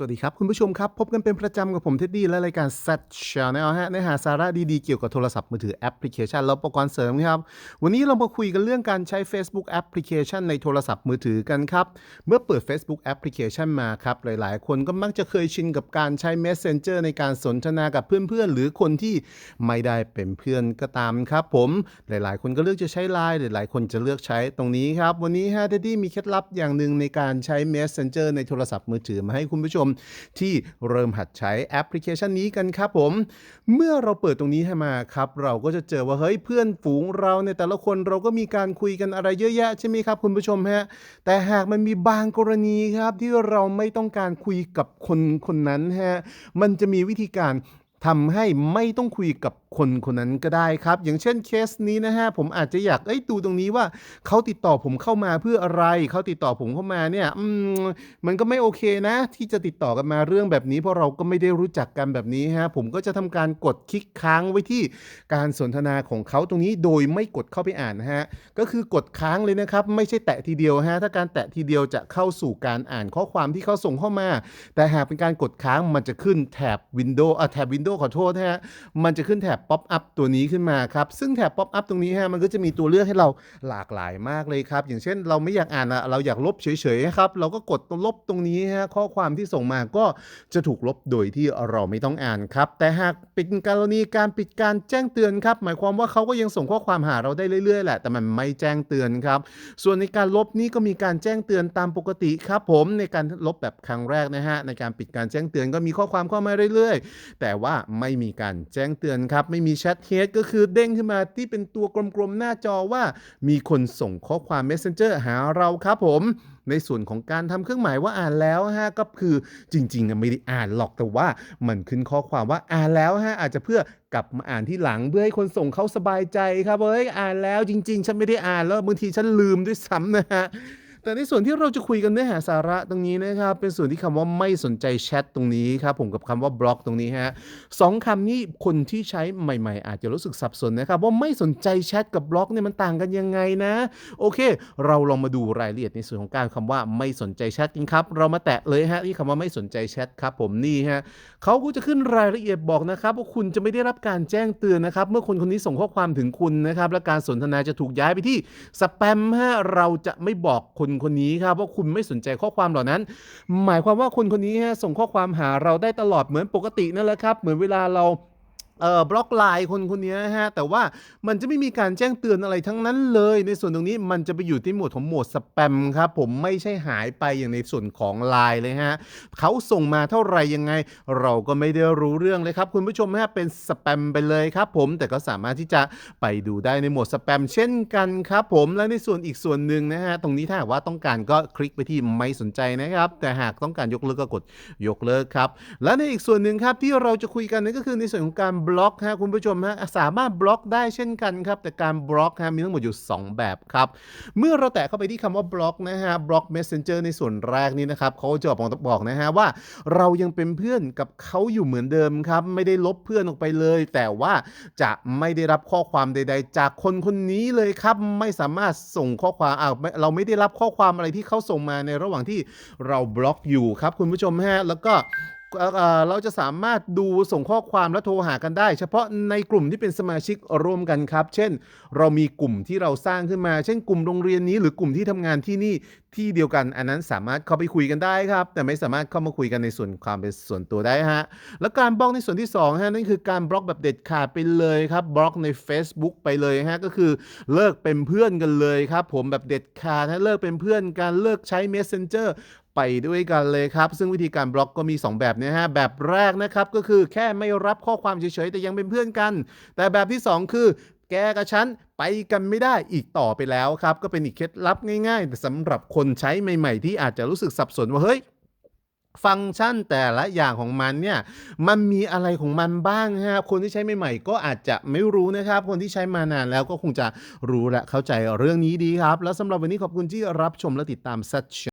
สวัสดีครับ คุณผู้ชมครับ พบกันเป็นประจำกับผมเท็ดดี้และรายการ Set Channel ฮะเนื้อหาสาระดีๆ เกี่ยวกับโทรศัพท์มือถือแอปพลิเคชัน และอุปกรณ์เสริมครับ วันนี้เรามาคุยกันเรื่องการใช้ Facebook แอปพลิเคชันในโทรศัพท์มือถือกันครับ เมื่อเปิด Facebook แอปพลิเคชันมาครับ หลายๆ คนก็มักจะเคยชินกับการใช้ Messenger ในการสนทนากับเพื่อนๆ หรือคนที่ไม่ได้เป็นเพื่อนก็ตามครับผมหลายๆ คนก็เลือกจะใช้ Line หลายๆ คนจะเลือกใช้ตรงนี้ครับวันนี้ฮะเท็ดดี้มีเคล็ดลับอย่างหนึ่งในการใช้ Messenger ในโทรศัพท์มือถือมาให้คุณผู้ชมที่เริ่มหัดใช้แอปพลิเคชันนี้กันครับผม เมื่อเราเปิดตรงนี้ให้มาครับ เราก็จะเจอว่าเฮ้ยเพื่อนฝูงเราในแต่ละคนเราก็มีการคุยกันอะไรเยอะแยะใช่ไหมครับคุณผู้ชมฮะแต่หากมันมีบางกรณีครับที่เราไม่ต้องการคุยกับคนคนนั้นฮะมันจะมีวิธีการ ทำให้ไม่ต้องคุยกับคนคนนั้นก็ได้ครับ อย่างเช่นเคสนี้นะฮะผมอาจจะอยากเอ้ยดูตรงนี้ว่าเขาติดต่อผมเข้ามาเพื่ออะไรเขาติดต่อผมเข้ามาเนี่ยอืมมันก็ไม่โอเคนะ ที่จะติดต่อกันมาเรื่องแบบนี้ เพราะเราก็ไม่ได้รู้จักกันแบบนี้ฮะผมก็จะทำการกดคลิกค้างไว้ที่การสนทนาของเขาตรงนี้โดยไม่กดเข้าไปอ่านนะฮะก็คือกดค้างเลยนะครับ ไม่ใช่แตะทีเดียวฮะถ้าการแตะทีเดียวจะเข้าสู่การอ่านข้อความที่เขาส่งเข้ามา แต่หากเป็นการกดค้างมันจะขึ้นแถบ Windows อะแถบวินโด Windows ขอโทษนะฮะมันจะขึ้นแถบ Pop up ตัวนี้ขึ้นมาครับ ซึ่งแถบ Pop up ตรงนี้ฮะมันก็จะมีตัวเลือกให้เราหลากหลายมากเลยครับ อย่างเช่นเราไม่อยากอ่านอะเราอยากลบเฉยๆครับเราก็กดลบตรงนี้ฮะข้อความที่ส่งมาก็จะถูกลบโดยที่เราไม่ต้องอ่านครับ แต่หากเป็นกรณีการปิดการแจ้งเตือนครับ หมายความว่าเขาก็ยังส่งข้อความหาเราได้เรื่อยๆแหละ แต่มันไม่แจ้งเตือนครับ ส่วนในการลบนี่ก็มีการแจ้งเตือนตามปกติครับ ผมในการลบแบบครั้งแรกนะฮะในการปิดการแจ้งเตือนก็มีข้อความเข้ามาเรื่อยๆ แต่ว่าไม่มีการแจ้งเตือนครับ ไม่มีแชทเฮดก็คือเด้งขึ้นมาที่เป็นตัวกลมๆ หน้าจอว่า มีคนส่งข้อความ Messenger หาเราครับผม ในส่วนของการทำเครื่องหมายว่าอ่านแล้วฮะก็คือจริงๆไม่ได้อ่านหรอกแต่ว่ามันขึ้นข้อความว่าอ่านแล้วฮะอาจจะเพื่อกลับมาอ่านที่หลังเพื่อให้คนส่งเขาสบายใจครับเอ้ยอ่านแล้วจริง ๆ ฉันไม่ได้อ่านแล้วบางทีฉันลืมด้วยซ้ำนะฮะ แต่ในส่วนที่เราจะคุยกันเนื้อหาสาระตรงนี้นะครับ เป็นส่วนที่คำว่าไม่สนใจแชทตรงนี้ครับผมกับคำว่าบล็อกตรงนี้ฮะสองคำนี้คนที่ใช้ใหม่ ๆ อาจจะรู้สึกสับสนนะครับว่าไม่สนใจแชทกับบล็อกเนี่ยมันต่างกันยังไงนะ โอเค เราลองมาดูรายละเอียดในส่วนของการคำว่าไม่สนใจแชทกันครับ เรามาแตะเลยฮะที่คำว่าไม่สนใจแชทครับผมนี่ฮะเขาก็จะขึ้นรายละเอียดบอกนะครับว่าคุณจะไม่ได้รับการแจ้งเตือนนะครับเมื่อคนคนนี้ส่งข้อความถึงคุณนะครับและการสนทนาจะถูกย้ายไปที่สแปมฮะเราจะไม่บอกคนคนนี้ครับว่าคุณไม่สนใจข้อความเหล่านั้น หมายความว่าคนคนนี้ส่งข้อความหาเราได้ตลอดเหมือนปกตินั่นแหละครับ เหมือนเวลาเรา เอ่อบล็อกไลน์คนคนนี้ฮะ แต่ว่ามันจะไม่มีการแจ้งเตือนอะไรทั้งนั้นเลย ในส่วนตรงนี้มันจะไปอยู่ที่หมวดของหมวดสแปมครับผมไม่ใช่หายไปอย่างในส่วนของไลน์เลยฮะเขาส่งมาเท่าไหร่ยังไง เราก็ไม่ได้รู้เรื่องเลยครับ คุณผู้ชมฮะเป็นสแปมไปเลยครับผมแต่ก็สามารถที่จะไปดูได้ในหมวดสแปมเช่นกันครับผมและในส่วนอีกส่วนหนึ่งนะฮะตรงนี้ถ้าหากว่าต้องการก็คลิกไปที่ไม่สนใจนะครับ แต่หากต้องการยกเลิกก็กดยกเลิกครับและในอีกส่วนหนึ่งครับที่เราจะคุยกันนั่นก็คือในส่วนของการบล็อกฮะคุณผู้ชมฮะสามารถบล็อกได้เช่นกันครับ แต่การบล็อกฮะมีทั้งหมดอยู่ 2 แบบครับ เมื่อเราแตะเข้าไปที่คำว่าบล็อกนะฮะบล็อก Messenger ในส่วนแรกนี้นะครับเขาจะบอกบอกนะฮะว่า เรายังเป็นเพื่อนกับเขาอยู่เหมือนเดิมครับ ไม่ได้ลบเพื่อนออกไปเลย แต่ว่าจะไม่ได้รับข้อความใด ๆ จากคนคนนี้เลยครับ ไม่สามารถส่งข้อความอ่าเราไม่ได้รับข้อความอะไรที่เขาส่งมาในระหว่างที่เราบล็อกอยู่ครับ คุณผู้ชมฮะแล้วก็ เราจะสามารถดูส่งข้อความและโทรหากันได้ เฉพาะในกลุ่มที่เป็นสมาชิกร่วมกันครับ เช่น เรามีกลุ่มที่เราสร้างขึ้นมา เช่น กลุ่มโรงเรียนนี้หรือกลุ่มที่ทำงานที่นี่ที่เดียวกัน อันนั้นสามารถเข้าไปคุยกันได้ครับ แต่ไม่สามารถเข้ามาคุยกันในส่วนความเป็นส่วนตัวได้ฮะแล้วการบล็อกในส่วนที่2ฮะนั่นคือการบล็อกแบบเด็ดขาดไปเลยครับบล็อกใน Facebook ไปเลยฮะก็คือเลิกเป็นเพื่อนกันเลยครับผมแบบเด็ดขาดฮะเลิกเป็นเพื่อนกันเลิกใช้ Messenger ไปด้วยกันเลยครับ ซึ่งวิธีการบล็อกก็มี 2 แบบนะฮะ แบบแรกนะครับก็คือแค่ไม่รับข้อความเฉยๆ แต่ยังเป็นเพื่อนกัน แต่แบบที่ 2 คือ แกกับฉันไปกันไม่ได้อีกต่อไปแล้วครับ ก็เป็นอีกเคล็ดลับง่ายๆแต่สำหรับคนใช้ใหม่ๆ ที่อาจจะรู้สึกสับสนว่าเฮ้ยฟังก์ชันแต่ละอย่างของมันเนี่ยมันมีอะไรของมันบ้างฮะคนที่ใช้ใหม่ๆ ก็อาจจะไม่รู้นะครับ คนที่ใช้มานานแล้วก็คงจะรู้และเข้าใจเรื่องนี้ดีครับ แล้วสำหรับวันนี้ขอบคุณที่รับชมและติดตาม Such